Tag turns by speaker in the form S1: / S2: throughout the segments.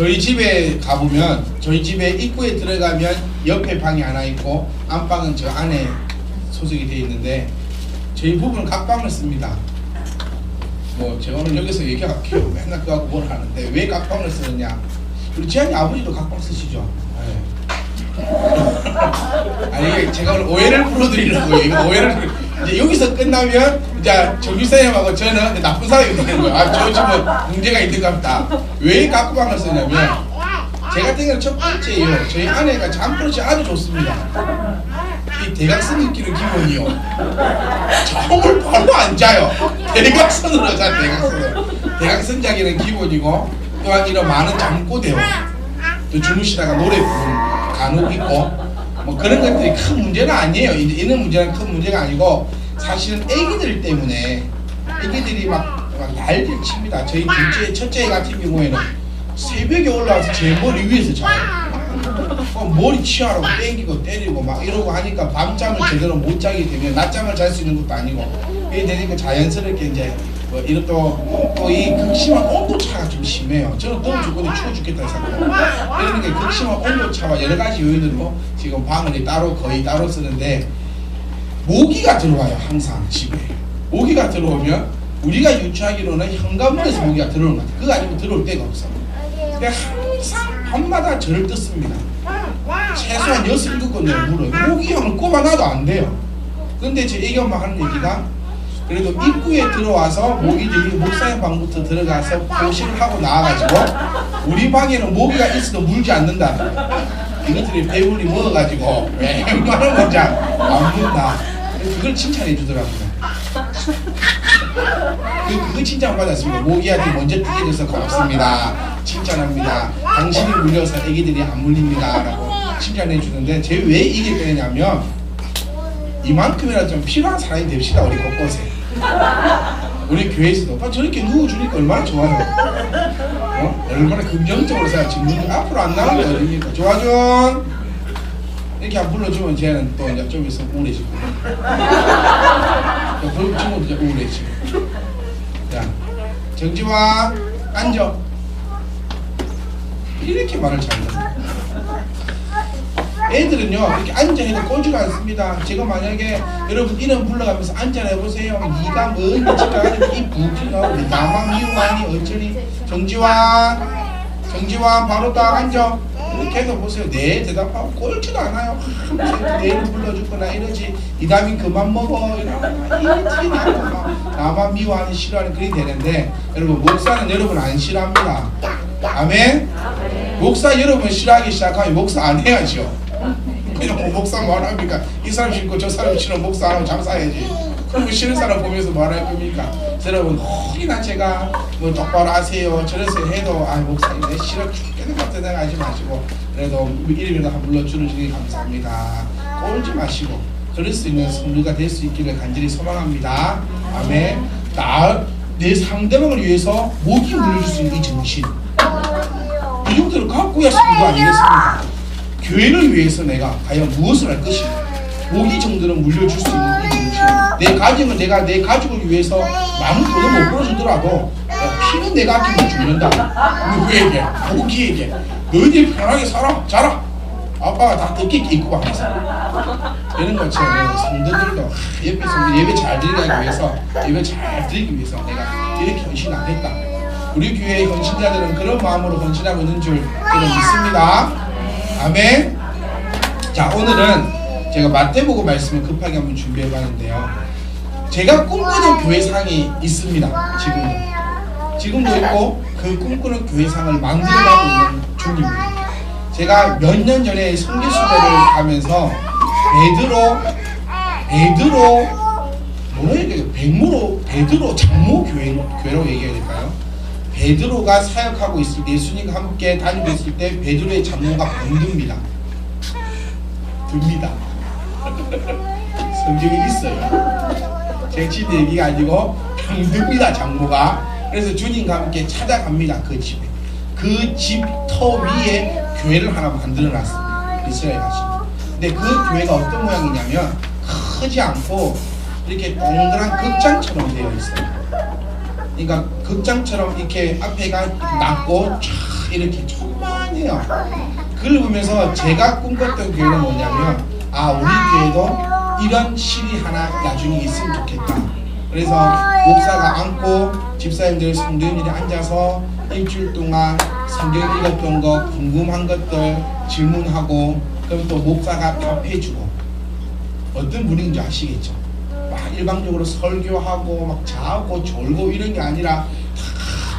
S1: 저희 집에 가보면 저희 집에 입구에 들어가면 옆에 방이 하나 있고 안방은 저 안에 소속이 되어 있는데 저희 부부는 각 방을 씁니다. 뭐 제가 오늘 여기서 얘기할게요. 맨날 그거 뭘 하는데 왜 각 방을 쓰느냐? 우리 지한이 아버지도 각 방 쓰시죠? 네. 아니 제가 오늘 오해를 풀어드리려고 이거 오해를 풀- 이제 여기서 끝나면 이제 정규사님하고 저는 나쁜 사람이 되는 거예요. 아저 집은 문제가 있는 것 같다. 왜 각방을 쓰냐면 제 같은 경우는 첫 번째예요. 저희 아내가 잠버릇이 아주 좋습니다. 이 대각선 끼는 기본이요. 잠을 바로 안 자요. 대각선으로 자 대각선으로. 대각선 자기는 기본이고 또한 이런 많은 잠꼬대요. 또 주무시다가 노래 부르는 간혹 있고 뭐 그런 것들이 큰 문제는 아니에요. 이런 문제는 큰 문제가 아니고 사실은 애기들 때문에 애기들이 막, 막 난리를 칩니다. 저희 둘째 첫째 같은 경우에는 새벽에 올라와서 제 머리 위에서 자요. 어, 머리 치아라고 땡기고 때리고 막 이러고 하니까 밤잠을 제대로 못 자게 되면 낮잠을 잘 수 있는 것도 아니고 이게 되니까 자연스럽게 이제 뭐 이런 또또이 극심한 온도 차가 좀 심해요. 저는 더워 죽겠는데 추워 죽겠다 생각해요. 그러니까 극심한 온도 차와 여러 가지 요인으로 지금 방을 따로 거의 따로 쓰는데 모기가 들어와요 항상 집에 모기가 들어오면 우리가 유추하기로는 현관문에서 모기가 들어오는 것 같아요. 그거 아니면 들어올 데가 없어. 근데 항상 밤마다 저를 뜯습니다. 최소한 여섯 일곱 건을 물어요. 모기형을 꼽아놔도 안 돼요. 근데 제 엄마 하는 얘기가 그래도 입구에 들어와서 모기들이 목사님 방부터 들어가서 보시를 하고 나와가지고 우리 방에는 모기가 있어도 물지 않는다. 이것들이 배불리 먹어가지고 웬만한 건지 안 문다. 그걸 칭찬해 주더라고요. 그, 그거 칭찬 받았습니다. 모기한테 먼저 뜯겨져서 고맙습니다. 칭찬합니다. 당신이 물려서 애기들이 안 물립니다. 라고 칭찬해 주는데 제 왜 이게 되냐면 이만큼이나 좀 필요한 사람이 됩시다. 우리 곳곳에. 우리 교회에서도 아, 저렇게 누워주니까 얼마나 좋아요. 어? 얼마나 긍정적으로 생각해. 앞으로 안 나가면 어딥니까? 조아준! 이렇게 안 불러주면 쟤는 또 이제 좀 있으면 우울해지고. 그런 친구도 이제 우울해지고. 야, 정지화, 앉아. 이렇게 말을 잘한다. 애들은요 이렇게 앉아 해도 꼬지가 않습니다. 제가 만약에 여러분 이름 불러가면서 앉아 해보세요. 네가 뭔 집가가지고 이 부피가 나만 미워하니 어쩌니 정지환 정지환 바로 딱 앉아 이렇게 해서 보세요. 네 대답하고 꼴지도 않아요. 항상 내 이름 불러주거나 이러지 이다민 그만 먹어 나고 막 나만 미워하는 싫어하는 그리 되는데 여러분 목사는 여러분 안 싫어합니다. 아멘. 목사 여러분 싫어하기 시작하면 목사 안 해야죠. 뭐 목사 뭐 합니까? 이 사람 싫고 저 사람 싫어 목사 안 하면 장사해야지. 그럼 싫은 사람 보면서 뭐할 겁니까? 여러분 혹이나 제가 뭐 똑바로 하세요 저래서 해도 아 목사님 내 싫어 죽겠는 것 같아 생각하지 마시고 그래도 이름이라도 한 불러주는 게 감사합니다. 꼴지 마시고 그럴 수 있는 성도가 될 수 있기를 간절히 소망합니다. 아멘. 나내 상대방을 위해서 목이 물려줄 수 있는 이 정신 이 정도를 갖고야 성도 아니겠습니까? 교회를 위해서 내가 과연 무엇을 할 것인가? 모기 정도는 물려줄 수 있는 이 정신. 내 가정은 내가 내 가족을 위해서 마음 돈을 못 벌어주더라도 야, 피는 내가 아끼면 죽는다. 누구에게? 모기에게. 너희들이 편하게 살아, 자라. 아빠가 다 듣게 입고 가면서 이런 것처럼 성도들도 하, 옆에서 예배 잘 드리기 위해서 예배 잘 드리기 위해서 내가 이렇게 헌신하겠다. 우리 교회의 헌신자들은 그런 마음으로 헌신하고 있는 줄 저는 믿습니다. 아멘. 자 오늘은 제가 마태복음 말씀을 급하게 한번 준비해 봤는데요. 제가 꿈꾸는 교회상이 있습니다. 지금도 지금도 있고 그 꿈꾸는 교회상을 만들어가고 있는 중입니다. 제가 몇 년 전에 성교 수배를 가면서 베드로 베드로 뭐라 얘기해요? 백무로 베드로 장모 교회 교회라고 얘기해야 될까요? 베드로가 사역하고 있을 때 예수님과 함께 다니고 있을 때 베드로의 장모가 병듭니다. 듭니다. 성경에 있어요. 쟁취 얘기가 아니고 병듭니다 장모가. 그래서 주님과 함께 찾아갑니다 그 집에. 그 집 터 위에 교회를 하나 만들어 놨습니다. 이스라엘 가시. 근데 그 교회가 어떤 모양이냐면 크지 않고 이렇게 동그란 극장처럼 되어 있어요. 그러니까 극장처럼 이렇게 앞에가 낮고 쫙 이렇게 조그만해요. 그걸 보면서 제가 꿈꿨던 교회는 뭐냐면 아 우리 교회도 이런 실이 하나 나중에 있으면 좋겠다. 그래서 목사가 앉고 집사님들 성도님들이 앉아서 일주일 동안 성경 읽었던 거 궁금한 것들 질문하고 그럼 또 목사가 답해주고 어떤 분위기인지 아시겠죠? 막 일방적으로 설교하고 막 자고 졸고 이런 게 아니라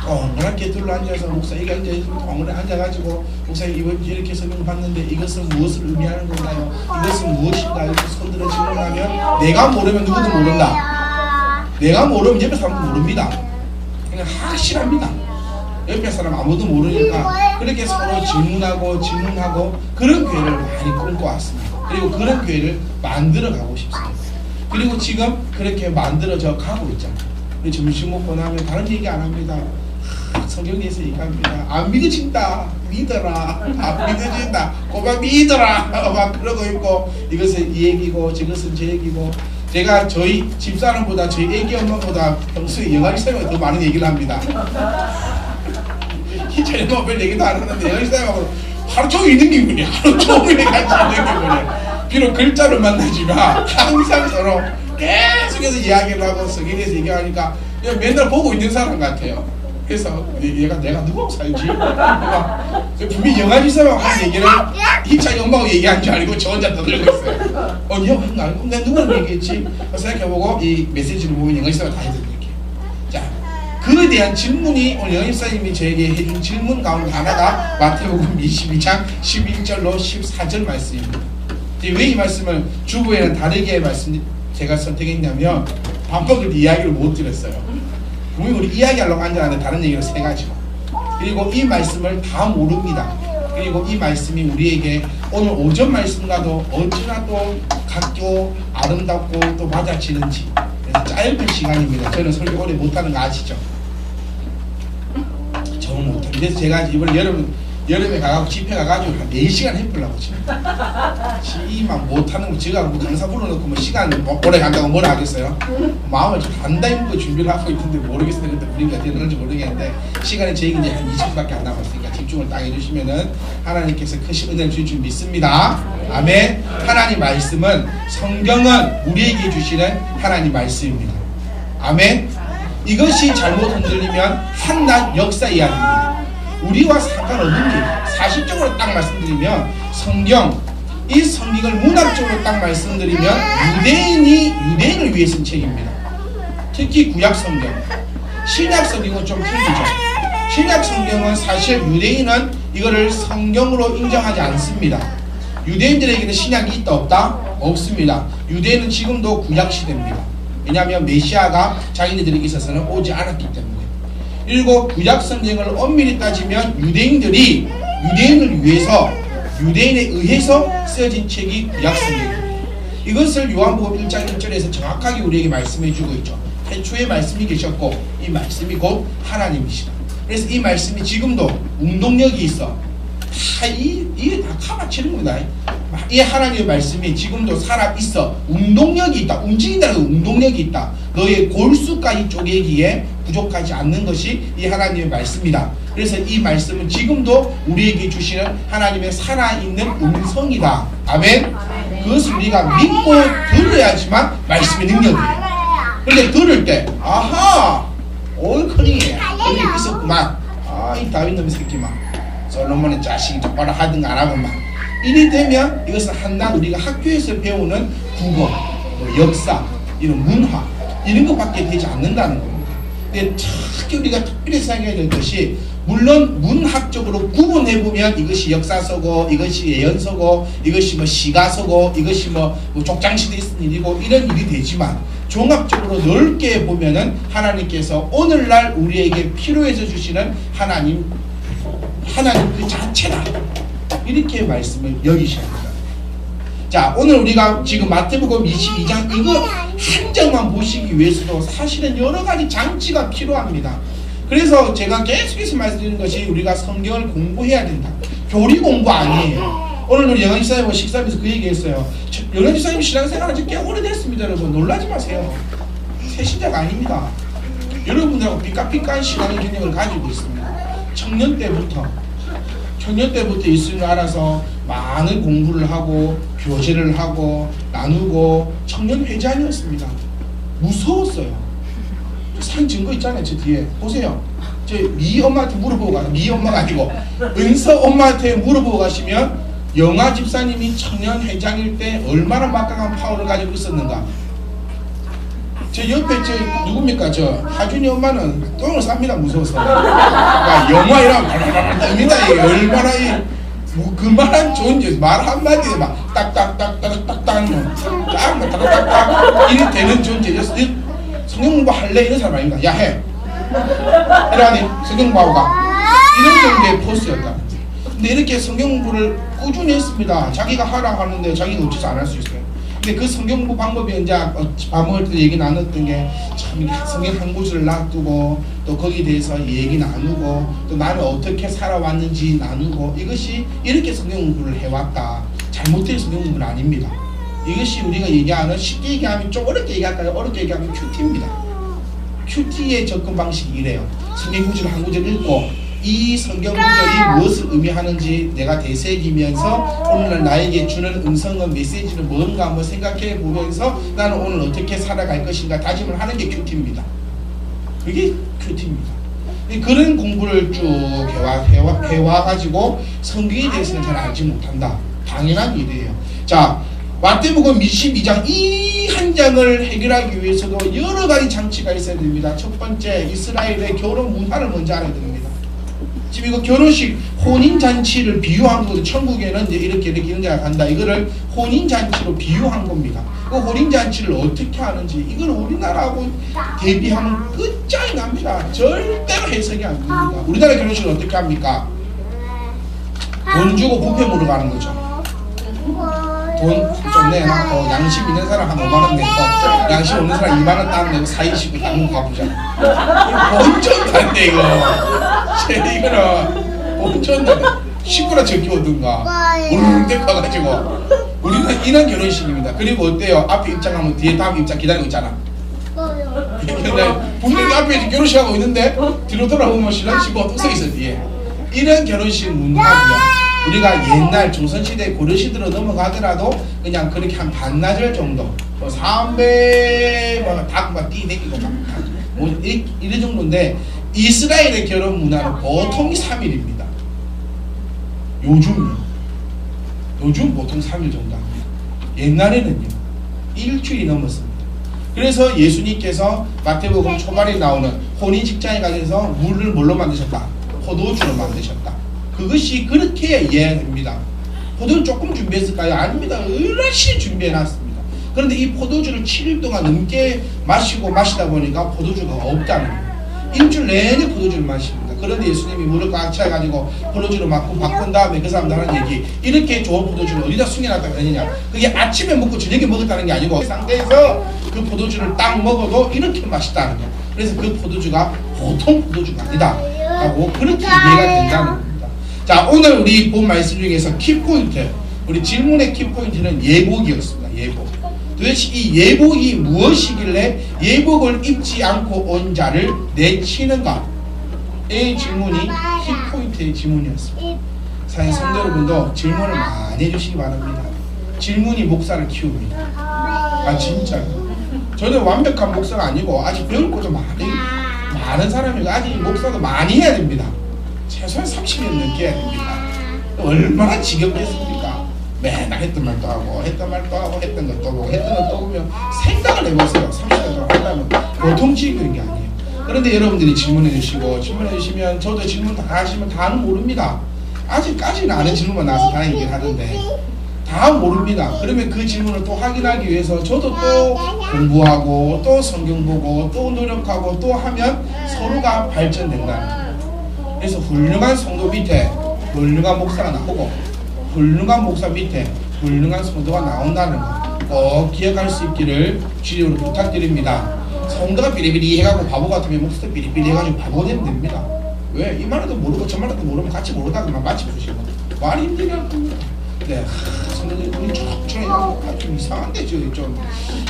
S1: 동그랗게 둘러 앉아서 목사 이가 이제 동그랗게 앉아가지고 목사님 이번 주에 이렇게 설명 봤는데 이것은 무엇을 의미하는 건가요? 이것은 무엇인가요? 이렇게 손들어 질문하면 내가 모르면 누구도 모른다. 내가 모르면 옆에 사람도 모릅니다. 그냥 확실합니다. 옆에 사람 아무도 모르니까 그렇게 서로 질문하고 질문하고 그런 교회를 많이 꿈꿔왔습니다. 그리고 그런 교회를 만들어 가고 싶습니다. 그리고 지금 그렇게 만들어져 가고 있잖아요. 우리 점심 먹고 나면 다른 얘기 안 합니다. 하, 성경에 서 얘기합니다. 안 믿어진다. 믿어라. 안 믿어진다. 고마 믿어라. 막 그러고 있고 이것은 이 얘기고 저것은 저 얘기고 제가 저희 집사람보다 저희 애기 엄마보다 평소에 영화리 사람이 더 많은 얘기를 합니다. 희철이 뭐별 얘기도 안 하는데 영화리 사람하고 하루 종일 있는 기분이야. 하루 종일 같이 있는 기분이야. 비록 글자를 만나지만 항상 서로 계속해서 이야기를 하고 성인에서 얘기하니까 맨날 보고 있는 사람 같아요. 그래서 얘가 내가 누구하고 살지? 분명히 영화지 사람 한 얘기를 희찬이 엄마하고 얘기한 줄 알고 저 혼자 떠들고 있어요. 어, 니 형은 알고 내가 누구랑 얘기했지? 생각해보고 이 메시지를 보면 영화지 사람 다 해드릴게요. 자, 그에 대한 질문이 오늘 영입사님이 저에게 해준 질문 가운데 하나가 마태복음 22장 11절로 14절 말씀입니다. 왜 이 말씀을 주부에는 다르게 말씀 제가 선택했냐면 때 이야기를 못 드렸어요. 분명히 우리 이야기하려고 앉았는데 다른 얘기를 세 가지고 그리고 이 말씀을 다 모릅니다. 그리고 이 말씀이 우리에게 오늘 오전 말씀과도 어찌나 또 같고 아름답고 또 맞아지는지 그래서 짧은 시간입니다. 저는 설교 오래 못하는 거 아시죠? 저는 못합니다. 그래서 제가 이번에 여름 여름에 가가지고 집회 가가지고 한 4시간 해보려고 지금 시만 못하는 거 제가 뭐 강사 불러놓고 뭐 시간 뭐 오래 간다고 뭐라 하겠어요? 마음을 좀 단단히 먹고 준비를 하고 있는데 모르겠어요. 근데 우리가 되는지 모르겠는데 시간이 저에게 이제 한 20분밖에 안 남았으니까 집중을 딱 해주시면은 하나님께서 크신 은혜를 주실 줄 믿습니다. 아멘. 하나님 말씀은 성경은 우리에게 주시는 하나님 말씀입니다. 아멘. 이것이 잘못 흔들리면 한낱 역사 이야기입니다. 우리와 상관없는 일, 사실적으로 딱 말씀드리면 성경, 이 성경을 문학적으로 딱 말씀드리면 유대인이 유대인을 위해 쓴 책입니다. 특히 구약 성경, 신약 성경은 좀 틀리죠. 신약 성경은 사실 유대인은 이거를 성경으로 인정하지 않습니다. 유대인들에게는 신약이 있다 없다? 없습니다. 유대인은 지금도 구약 시대입니다. 왜냐하면 메시아가 자기네들에게 있어서는 오지 않았기 때문에. 그리고 구약 성경을 엄밀히 따지면 유대인들이 유대인을 위해서 유대인에 의해서 쓰여진 책이 구약 성경입니다. 이것을 요한복음 1장 1절에서 정확하게 우리에게 말씀해 주고 있죠. 태초에 말씀이 계셨고 이 말씀이 곧 하나님이시다. 그래서 이 말씀이 지금도 운동력이 있어. 다이 이게 다 카바치는 거다. 이 하나님의 말씀이 지금도 살아 있어. 운동력이 있다. 움직인다는 건 운동력이 있다. 너의 골수까지 쪼개기에 부족하지 않는 것이 이 하나님의 말씀이다. 그래서 이 말씀은 지금도 우리에게 주시는 하나님의 살아있는 음성이다. 아멘. 그것을 우리가 믿고 들어야지만 말씀의 능력이에요. 근데 들을 때 아하 올커닝에 그게 있었구만. 아 이 다윗 놈의 새끼만. 솔로몬의 자식이 똑바로 하든가 안 하든가 이리 되면 이것은 한낱 우리가 학교에서 배우는 국어, 뭐 역사, 이런 문화 이런 것밖에 되지 않는다는 겁니다. 근데 특히 우리가 특별히 생각해야 될 것이 물론 문학적으로 구분해 보면 이것이 역사서고 이것이 예언서고 이것이 뭐 시가서고 이것이 뭐, 뭐 족장시대 있은 일이고 이런 일이 되지만 종합적으로 넓게 보면은 하나님께서 오늘날 우리에게 필요해서 주시는 하나님 하나님 그 자체다. 이렇게 말씀을 여기셔야 합니다. 자, 오늘 우리가 지금 마태복음 22장 이거 한 장만 보시기 위해서도 사실은 여러 가지 장치가 필요합니다. 그래서 제가 계속해서 말씀드리는 것이 우리가 성경을 공부해야 된다. 교리 공부 아니에요. 오늘 우리 영현 지사님 식사하면서 그 얘기했어요. 영현 지사님 신앙생활한 지꽤 오래됐습니다, 여러분. 놀라지 마세요. 새 신자가 아닙니다. 여러분들하고 삐까삐까한 신앙의 경력을 가지고 있습니다. 청년 때부터 청년 때부터 있음을 알아서 많은 공부를 하고 교제를 하고 나누고 청년 회장이었습니다. 무서웠어요. 산 증거 있잖아요. 저 뒤에 보세요. 저 미 엄마한테 물어보고 가. 미 엄마가 아니고 은서 엄마한테 물어보고 가시면 영아 집사님이 청년 회장일 때 얼마나 막강한 파워를 가지고 있었는가. 저 옆에 저 누굽니까? 저 하준이 엄마는 똥을 쌉니다 무서워서. 그러니까 영화 이랑 발발발 뜹니다 이게 얼마나 이 뭐, 그만한 존재 말 한마디에 막 딱딱딱딱딱딱 딱딱딱딱 이래 되는 존재였어 이 성경 공부 할래? 이런 사람 아닙니다 야해. 이러니 성경 공부하고 가 이런 정도의 포스였다. 근데 이렇게 성경 공부를 꾸준히 했습니다. 자기가 하라 하는데 자기가 어째서 안 할 수 있어요 근데 그 성경 공부 방법이 이제 어, 밥 먹을 때 얘기 나눴던 게 참 성경 한 구절을 놔두고 또 거기에 대해서 얘기 나누고 또 나는 어떻게 살아왔는지 나누고 이것이 이렇게 성경 공부를 해왔다. 잘못된 성경 공부는 아닙니다. 이것이 우리가 얘기하는 쉽게 얘기하면 좀 어렵게 얘기할까요? 어렵게 얘기하면 큐티입니다. 큐티의 접근 방식이 이래요. 성경 구절 한 구절 읽고 이 성경 구절이 무엇을 의미하는지 내가 되새기면서 오늘날 나에게 주는 음성은 메시지는 뭔가 한번 생각해 보면서 나는 오늘 어떻게 살아갈 것인가 다짐을 하는 게 큐티입니다. 그게 큐티입니다. 그런 공부를 쭉 해와, 해와, 해와가지고 성경에 대해서는 잘 알지 못한다. 당연한 일이에요. 자, 마태복음 22장 이 한 장을 해결하기 위해서도 여러 가지 장치가 있어야 됩니다. 첫 번째, 이스라엘의 결혼 문화를 먼저 알아야 됩니다. 지금 이거 결혼식 혼인 잔치를 비유한 거고 천국에는 이제 이렇게 이렇게 이런 자가 간다. 이거를 혼인 잔치로 비유한 겁니다. 그 혼인 잔치를 어떻게 하는지 이걸 우리나라하고 대비하면 끝장이 납니다. 절대로 해석이 안 됩니다. 우리나라 결혼식을 어떻게 합니까? 돈 주고 뷔페 먹으러 가는 거죠. 돈 좀 내놔. 어, 양심 있는 사람 한 5만 원 내고 양심 없는 사람 2만 원 딱 내고 사이시고 당근 가보자. 본전 단데 이거. 제 이거는 본전 단데. 식구나 적기 오든가 우르르 가가지고 우리는 인한 결혼식입니다. 그리고 어때요? 앞에 입장하면 뒤에 다음 입장 기다리고 있잖아. 근데 분명히 앞에 결혼식 하고 있는데 뒤로 돌아보면 신랑 신부가 뚝서 있어 뒤에. 이런 결혼식 문화고요. 우리가 옛날 조선시대 고려시대로 넘어가더라도 그냥 그렇게 한 반나절 정도 뭐 삼배 뭐닭막 뛰내기고 막뭐 이런 정도인데 이스라엘의 결혼 문화는 보통 3일입니다. 요즘요. 요즘 보통 3일 정도 합니다. 옛날에는요. 일주일이 넘었습니다. 그래서 예수님께서 마태복음 초반에 나오는 혼인 직장에 가셔서 물을 뭘로 만드셨다? 포도주로 만드셨다. 그것이 그렇게 이해해야 됩니다. 포도를 조금 준비했을까요? 아닙니다. 어르신 준비해놨습니다. 그런데 이 포도주를 7일 동안 넘게 마시고 마시다 보니까 포도주가 없다는 거예요. 일주일 내내 포도주를 마십니다. 그런데 예수님이 물을 꽉 차가지고 포도주로 막고 바꾼 다음에 그 사람들 하는 얘기 이렇게 좋은 포도주를 어디다 숨겨놨다고 하느냐 그게 아침에 먹고 저녁에 먹었다는 게 아니고 그 상태에서 그 포도주를 딱 먹어도 이렇게 맛있다는 거예요. 그래서 그 포도주가 보통 포도주가 아니다 하고 그렇게 이해가 된다는 겁니다. 자 오늘 우리 본 말씀 중에서 키포인트 우리 질문의 키포인트는 예복이었습니다. 예복 도대체 이 예복이 무엇이길래 예복을 입지 않고 온 자를 내치는가 이 질문이 키포인트의 질문이었습니다. 사실 성도 여러분도 질문을 많이 해주시기 바랍니다. 질문이 목사를 키웁니다. 아 진짜요. 저는 완벽한 목사가 아니고 아직 배울 것도 많이 많은 사람이고 아직 목사도 많이 해야 됩니다. 최소한 30년 넘게 해야 됩니다. 얼마나 지겹겠습니까? 맨날 했던 말도 하고 했던 말도 하고 했던 것도 보고 했던 것도 보면 생각을 해보세요. 30년 동안 한다면 보통 지겹는 게 아니에요. 그런데 여러분들이 질문해 주시고 질문해 주시면 저도 질문 다 하시면 다는 모릅니다. 아직까지는 아는 질문만 나와서 다행이긴 하던데 다 모릅니다. 그러면 그 질문을 또 확인하기 위해서 저도 또 공부하고 또 성경 보고 또 노력하고 또 하면 서로가 발전된다는 거예요. 그래서 훌륭한 성도 밑에 훌륭한 목사가 나오고 훌륭한 목사 밑에 훌륭한 성도가 나온다는 거꼭 기억할 수 있기를 주님으로 부탁드립니다. 성도가 비리비리 해가고 바보 같으면 목사도 비리비리 해가지고 바보 되면 됩니다. 왜? 이 말도 모르고 저 말도 모르면 같이 모르다가만 맞춰주시고 말이 힘들게 겁니다. 네, 성도들이 우리 촉촉해 좀 이상한데 저기 좀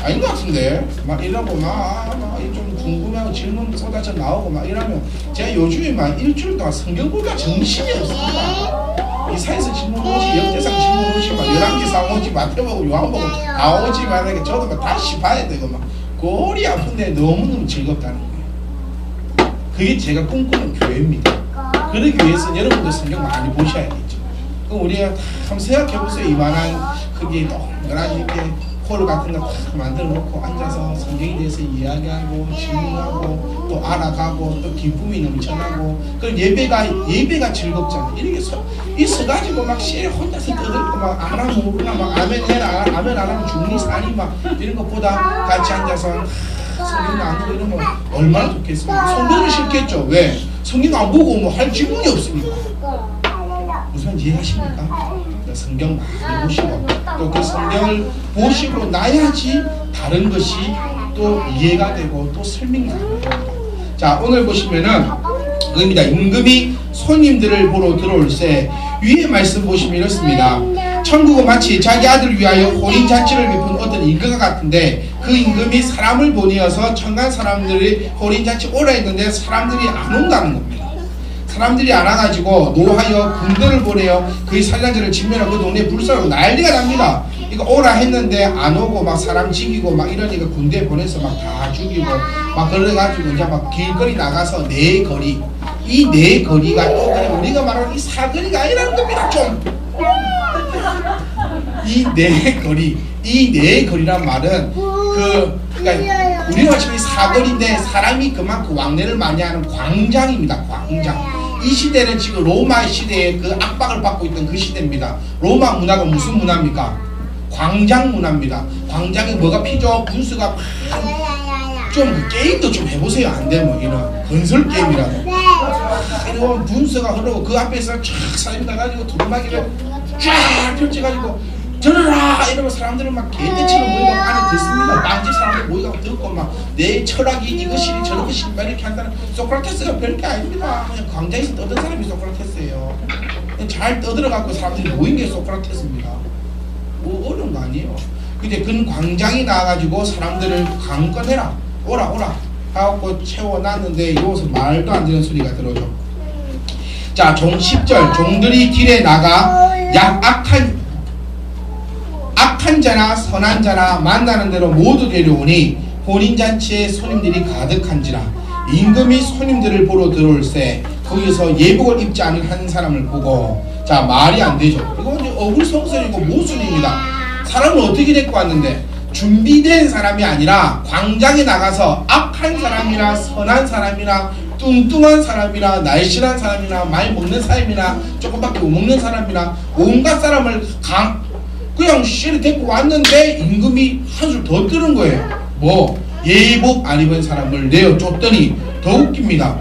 S1: 아닌 것 같은데. 막 이러고 막좀 궁금해하고 질문 쏟아져 나오고 막 이러면 제가 요즘에 막 일주일 동안 성경 보기가 정신이 없습니다. 이사에서 질문 오지 역대상 질문 오지 막 열왕기상 오지 마태복음 요한복음 다 오지 만약에 저도 막 다시 봐야 되고 막 골이 아픈데 너무너무 즐겁다는 거예요. 그게 제가 꿈꾸는 교회입니다. 그러기 위해서는 여러분도 성경 많이 보셔야겠죠. 그럼 우리가 다 한번 생각해 보세요. 이만한 크기 동그란 이렇게 홀 같은 거다 만들어 놓고 앉아서 성경에 대해서 이야기하고 질문하고 또 알아가고 또 기쁨이 넘쳐나고 그럼 예배가 예배가 즐겁잖아. 이렇게 서, 있어가지고 막 시에 혼자서 떠들고 막 아나 모르나 막 아멘 해라 아멘 안 하면 죽니 사니 막 이런 것보다 같이 앉아서 성경 나누고 이러면 얼마나 좋겠습니까? 성경을 싫겠죠. 왜? 성경 안 보고 뭐 할 질문이 없으니까 무슨 이해하십니까? 그 성경 많이 보시고 또 그 성경을 보시고 나야지 다른 것이 또 이해가 되고 또 설명이 가능합니다. 자 오늘 보시면은 그입니다. 임금이 손님들을 보러 들어올 때 위에 말씀 보시면 이렇습니다. 천국은 마치 자기 아들을 위하여 혼인 잔치를 베푼 어떤 임금과 같은데 그 임금이 사람을 보내어서 천간 사람들이 혼인 잔치 오라 했는데 사람들이 안 온다는 겁니다. 사람들이 안 와가지고 노하여 군대를 보내어 그의 살량자를 진멸하고 그 동네에 불사르고 난리가 납니다. 이거 오라 했는데 안 오고 막 사람 죽이고 막 이러니까 군대 보내서 막 다 죽이고 막 그래가지고 이제 막 길거리 나가서 네 거리 이네 거리가 또 그냥 우리가 말하는 이 사거리가 아니라는 겁니다 좀. 이네 거리 이네 거리란 말은 그 그러니까 우리가 지금 이 사거리인데 사람이 그만큼 왕래를 많이 하는 광장입니다 광장. 이 시대는 지금 로마 시대의 그 압박을 받고 있던 그 시대입니다. 로마 문화가 무슨 문화입니까? 광장 문화입니다. 광장에 뭐가 피죠? 분수가 좀그 게임도 좀 해보세요. 안 되면 이런 건설 게임이라도. 이런 분수가 흐르고 그 앞에서 쫙 사람이 나가지고 두루마기를 쫙 펼쳐가지고 들어라 이러면 사람들은 막 개떼처럼 모이고 안에 듣습니다. 빵집 사람들 모이고 듣고 막 내 철학이 이것이니 저것이니 막 이렇게 한다는 소크라테스가 별게 아닙니다. 그냥 광장에서 떠든 사람이 소크라테스예요. 잘 떠들어갖고 사람들이 모인 게 소크라테스입니다. 뭐 어려운 거 아니에요. 근데 그 광장이 나와가지고 사람들을 강권해라 오라 오라 하고 채워놨는데 이곳은 말도 안 되는 소리가 들어오죠. 자, 종 10절 종들이 길에 나가 약 악한 악한 자나 선한 자나 만나는 대로 모두 데려오니 혼인 잔치에 손님들이 가득한지라 임금이 손님들을 보러 들어올 때 거기서 예복을 입지 않은 한 사람을 보고 자 말이 안 되죠. 이거 이제 어불성설이고 모순입니다. 사람을 어떻게 데리고 왔는데 준비된 사람이 아니라 광장에 나가서 악한 사람이나 선한 사람이나 뚱뚱한 사람이나 날씬한 사람이나 많이 먹는 사람이나 조금밖에 못 먹는 사람이나 온갖 사람을 강 그냥 씨를 데리고 왔는데 임금이 한술 더 뜨는 거예요. 뭐 예복 안 입은 사람을 내어 쫓더니 더 웃깁니다.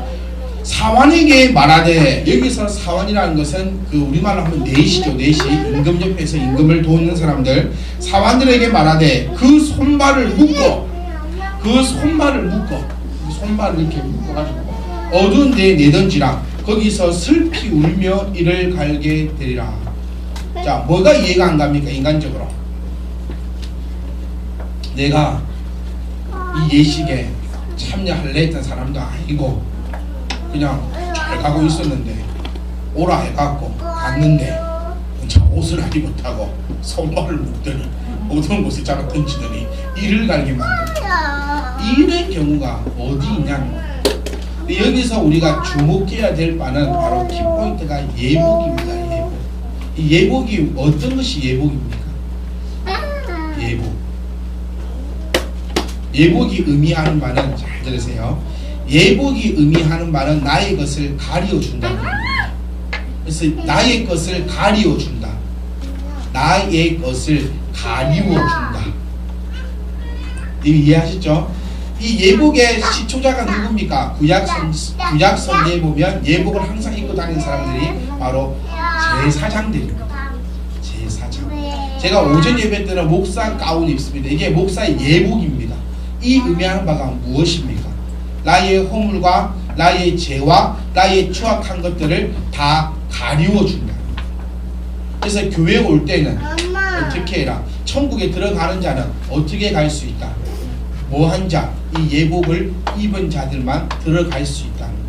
S1: 사환에게 말하되 여기서 사환이라는 것은 그 우리말로 하면 내시죠 내시. 임금 옆에서 임금을 돕는 사람들. 사환들에게 말하되 그 손발을 묶어. 그 손발을 묶어. 그 손발을 이렇게 묶어가지고 어두운 데에 내던지라. 거기서 슬피 울며 이를 갈게 되리라 자 뭐가 이해가 안 갑니까 인간적으로? 내가 이 예식에 참여할래 했던 사람도 아니고 그냥 잘 가고 있었는데 오라 해갖고 갔는데 저 옷을 하지 못하고 손발을 묶더니 어두운 곳에 잡아 던지더니 이를 갈게 만든다. 이런 경우가 어디 있냐는 여기서 우리가 주목해야 될 바는 바로 키포인트가 예복입니다 예복 이 예복이 어떤 것이 예복입니까? 예복 예복이 의미하는 바는 잘 들으세요. 예복이 의미하는 바는 나의 것을 준다는 겁니다. 그래서 나의 것을 가리어 준다. 나의 것을 가리워 준다. 이해하셨죠? 이 예복의 시초자가 누굽니까? 구약 성 구약 성에 보면 예복을 항상 입고 다니는 사람들이 바로 제사장들입니다. 제사장. 제가 오전 예배 때는 목사 가운 입습니다. 이게 목사의 예복입니다. 이 의미하는 바가 무엇입니까? 나의 허물과 나의 죄와 나의 추악한 것들을 다 가리워 준다. 그래서 교회 올 때는 어떻게 해라? 천국에 들어가는 자는 어떻게 갈 수 있다? 뭐한 자? 이 예복을 입은 자들만 들어갈 수 거예요.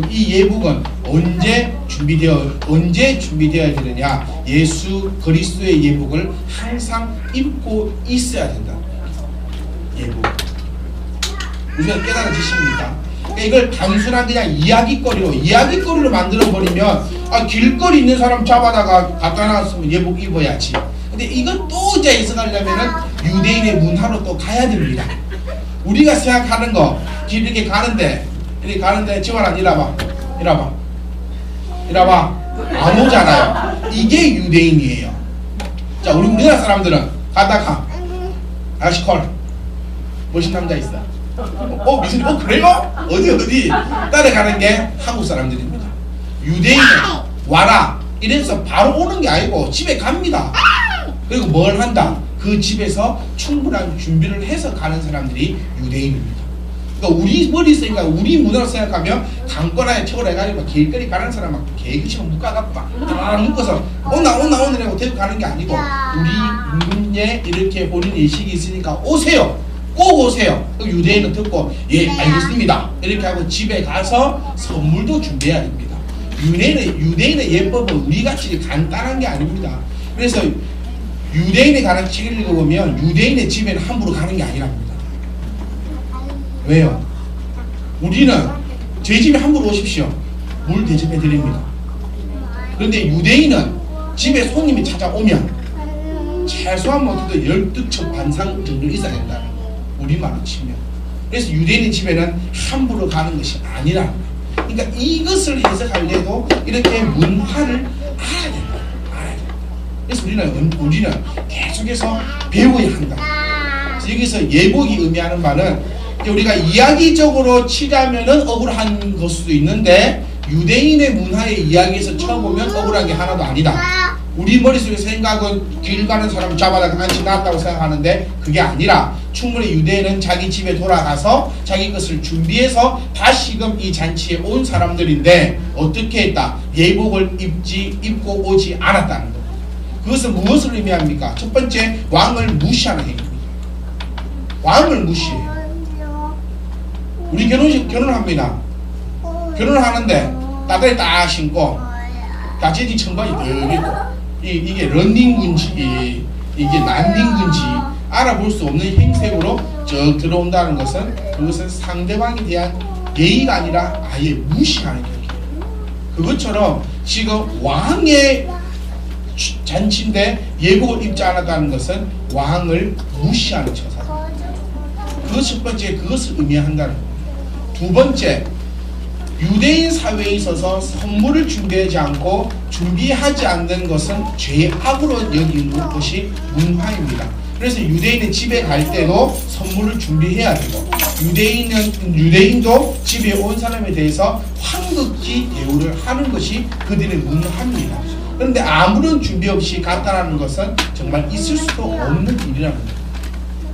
S1: 그럼 이 예복은 언제 준비되어 언제 준비되어야 되느냐? 예수 그리스도의 예복을 항상 입고 있어야 된다. 예복. 우리가 깨달아지십니까? 그러니까 이걸 단순한 그냥 이야기거리로 이야기거리로 만들어 버리면 아 길거리 있는 사람 잡아다가 갖다 놨으면 예복 입어야지. 근데 이건 또 이제 해석하려면은 유대인의 문화로 또 가야 됩니다. 우리가 생각하는 거길 이렇게 가는데 이렇게 가는데 지원아 이리 와봐 이리 와봐 이리 와봐 안 오잖아요. 이게 유대인이에요. 자 우리 우리나라 사람들은 가다가 아저씨 콜 멋진 남자 있어. 어 미순이 어 그래요? 어디 어디 따라가는 게 한국 사람들입니다. 유대인은 와라 이래서 바로 오는 게 아니고 집에 갑니다. 그리고 뭘 한다? 그 집에서 충분한 준비를 해서 가는 사람들이 유대인입니다. 그러니까 우리 머리 있으니까 우리 문화로 생각하면 강권하에 처를 해가지고 길거리 가는 사람 막 개그처럼 묶어갖고 막 묶어서 온나 온나 온나라고 데리고 가는 게 아니고 우리 문에 이렇게 본인 의식이 있으니까 오세요. 꼭 오세요. 그 유대인은 듣고 예 알겠습니다. 이렇게 하고 집에 가서 선물도 준비해야 됩니다. 유대인의 유대인의 예법은 우리 같이 간단한 게 아닙니다. 그래서 유대인에 관한 책을 읽어보면 유대인의 집에는 함부로 가는 게 아니랍니다. 왜요? 우리는 제 집에 함부로 오십시오. 물 대접해 드립니다. 그런데 유대인은 집에 손님이 찾아오면 최소한 못해도 12척 반상 정도 있어야 된다. 우리말로 치면. 그래서 유대인 집에는 함부로 가는 것이 아니라. 그러니까 이것을 해석하려도 이렇게 문화를 알아야 된다. 알아야 된다. 그래서 우리는 우리는 계속해서 배워야 한다. 여기서 예복이 의미하는 바는 우리가 이야기적으로 치자면은 억울한 걸 수도 있는데 유대인의 문화의 이야기에서 처음 보면 억울한 게 하나도 아니다. 우리 머릿속에 생각은 길 가는 사람 잡아다가 안치 놨다고 생각하는데 그게 아니라 충분히 유대인은 자기 집에 돌아가서 자기 것을 준비해서 다시금 이 잔치에 온 사람들인데 어떻게 했다? 예복을 입지 입고 오지 않았다는 것. 그것은 무엇을 의미합니까? 첫 번째 왕을 무시하는 행위입니다. 왕을 무시해요. 우리 결혼식 결혼합니다. 결혼을 하는데 따다리 딱 신고 다재지 청바지 늘 입고 이, 이게 런닝군지 이, 이게 난닝군지 알아볼 수 없는 행색으로 쭉 들어온다는 것은 그것은 상대방에 대한 예의가 아니라 아예 무시하는 경기예요. 그것처럼 지금 왕의 주- 잔치인데 예복을 입지 않았다는 것은 왕을 무시하는 처사. 그첫 번째 그것을 의미한다는 겁니다. 두 번째 유대인 사회에 있어서 선물을 준비하지 않고 준비하지 않는 것은 죄악으로 여기는 것이 문화입니다. 그래서 유대인은 집에 갈 때도 선물을 준비해야 되고 유대인은 유대인도 집에 온 사람에 대해서 황급히 대우를 하는 것이 그들의 문화입니다. 그런데 아무런 준비 없이 갔다라는 것은 정말 있을 수도 없는 일이라는 겁니다.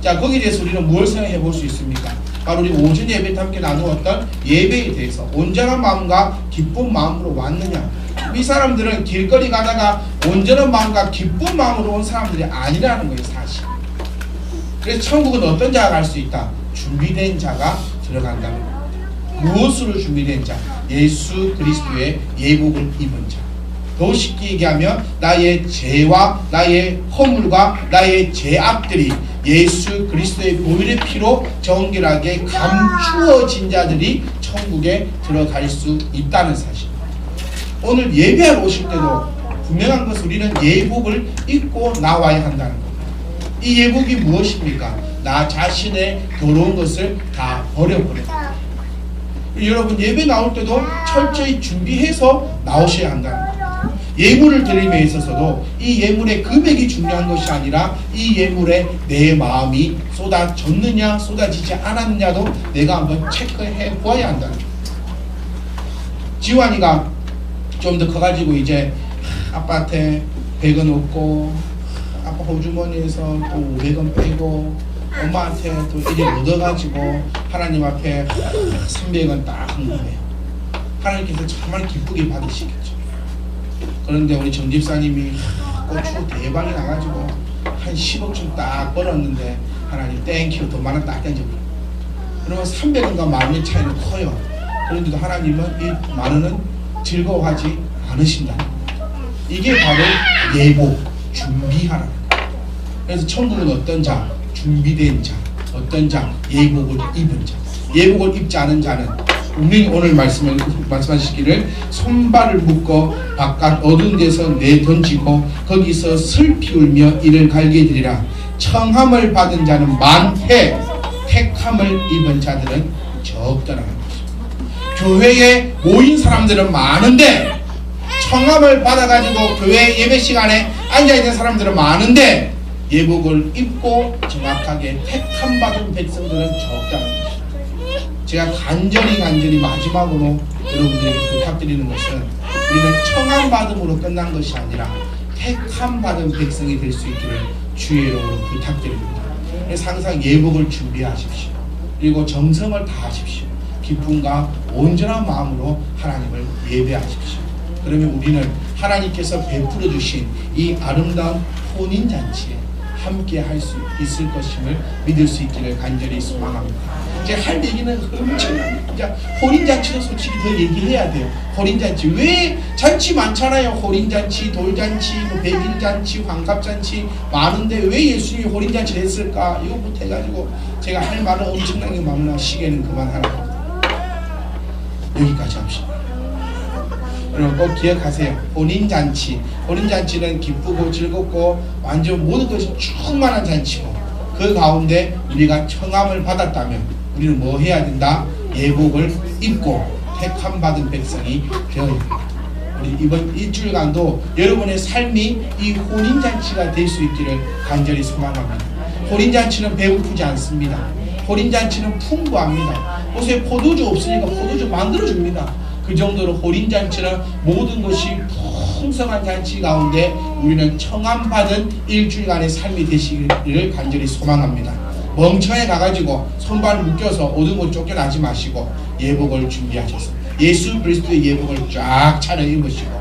S1: 자 거기에 대해서 우리는 무엇을 생각해 볼 수 있습니까? 바로 우리 오전 예배 때 함께 나누었던 예배에 대해서 온전한 마음과 기쁜 마음으로 왔느냐 이 사람들은 길거리 가다가 온전한 마음과 기쁜 마음으로 온 사람들이 아니라는 거예요 사실 그래서 천국은 어떤 자가 갈 수 있다? 준비된 자가 들어간다는 겁니다 무엇으로 준비된 자? 예수 그리스도의 예복을 입은 자 더 쉽게 얘기하면 나의 죄와 나의 허물과 나의 죄악들이 예수 그리스도의 보혈의 피로 정결하게 감추어진 자들이 천국에 들어갈 수 있다는 사실. 오늘 예배하러 오실 때도 분명한 것은 우리는 예복을 입고 나와야 한다는 겁니다. 이 예복이 무엇입니까? 나 자신의 더러운 것을 다 버려버려. 여러분 예배 나올 때도 철저히 준비해서 나오셔야 한다는 겁니다. 예물을 드림에 있어서도 이 예물의 금액이 중요한 것이 아니라 이 예물에 내 마음이 쏟아졌느냐 쏟아지지 않았느냐도 내가 한번 체크해 보아야 거예요. 지환이가 좀 더 커가지고 이제 아빠한테 100원 얻고 아빠 호주머니에서 또 500원 빼고 엄마한테 또 1을 얻어가지고 하나님 앞에 300원 딱한 거예요. 하나님께서 정말 기쁘게 받으시겠죠. 그런데 우리 정 집사님이 고추 대박이 나가지고 한 10억쯤 딱 벌었는데 하나님 땡큐 돈 많은 딱 던져버려. 그러면 300원과 만원 차이는 커요. 그런데도 하나님은 이 만원은 즐거워하지 않으신다. 이게 바로 예복, 준비하라. 그래서 천국은 어떤 자? 준비된 자. 어떤 자? 예복을 입은 자. 예복을 입지 않은 자는 우리 오늘 말씀을 말씀하시기를 손발을 묶어 바깥 어두운 데서 내 던지고 거기서 슬피 울며 이를 갈게 되리라. 청함을 받은 자는 많해 택함을 입은 자들은 것입니다. 교회에 모인 사람들은 많은데 청함을 받아가지고 교회 예배 시간에 앉아있는 사람들은 많은데 예복을 입고 정확하게 택함 받은 백성들은 적다는. 제가 간절히 간절히 마지막으로 여러분들에게 부탁드리는 것은 우리는 청함 받음으로 끝난 것이 아니라 택함 받은 백성이 될 수 있기를 주의 이름으로 부탁드립니다. 항상 예복을 준비하십시오. 그리고 정성을 다하십시오. 기쁨과 온전한 마음으로 하나님을 예배하십시오. 그러면 우리는 하나님께서 베풀어 주신 이 아름다운 혼인 잔치에 함께 할 수 있을 것임을 믿을 수 있기를 간절히 소망합니다. 이제 할 얘기는 엄청납니다. 이제 혼인 잔치도 솔직히 더 얘기해야 돼요. 혼인 잔치 왜 잔치 많잖아요. 혼인 잔치, 돌 잔치, 뭐 백일 잔치, 환갑 잔치 많은데 왜 예수님이 혼인 잔치를 했을까? 이거부터 해가지고 제가 할 말은 엄청나게 많으나 시계는 그만하라. 여기까지 합시다. 여러분 꼭 기억하세요. 혼인 잔치. 혼인 잔치는 기쁘고 즐겁고 완전 모든 것이 충만한 잔치고 그 가운데 우리가 청함을 받았다면 우리는 뭐 해야 된다? 예복을 입고 택함 받은 백성이 되어야. 우리 이번 일주일간도 여러분의 삶이 이 혼인 잔치가 될 수 있기를 간절히 소망합니다. 혼인 잔치는 배고프지 않습니다. 혼인 잔치는 풍부합니다. 보세요 포도주 없으니까 포도주 만들어 줍니다. 그 정도로 혼인 잔치는 모든 것이 풍성한 잔치 가운데 우리는 청함 받은 일주일간의 삶이 되시기를 간절히 소망합니다. 멍청해 가가지고 손발 묶여서 곳 쫓겨나지 마시고 예복을 준비하셔서 예수 그리스도의 예복을 쫙 차려 입으시고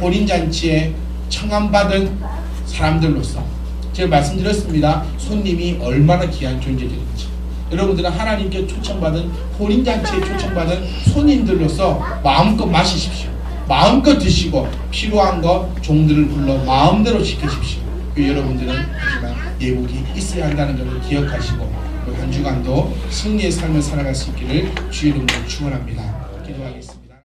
S1: 혼인 잔치에 청함 받은 사람들로서 제가 말씀드렸습니다. 손님이 얼마나 귀한 존재들인지. 여러분들은 하나님께 초청받은 혼인잔치에 초청받은 손님들로서 마음껏 마시십시오. 마음껏 드시고 필요한 거 종들을 불러 마음대로 시키십시오. 그 여러분들은 하지만 예복이 있어야 한다는 것을 기억하시고 그한 주간도 승리의 삶을 살아갈 수 있기를 주의 이름으로 축원합니다.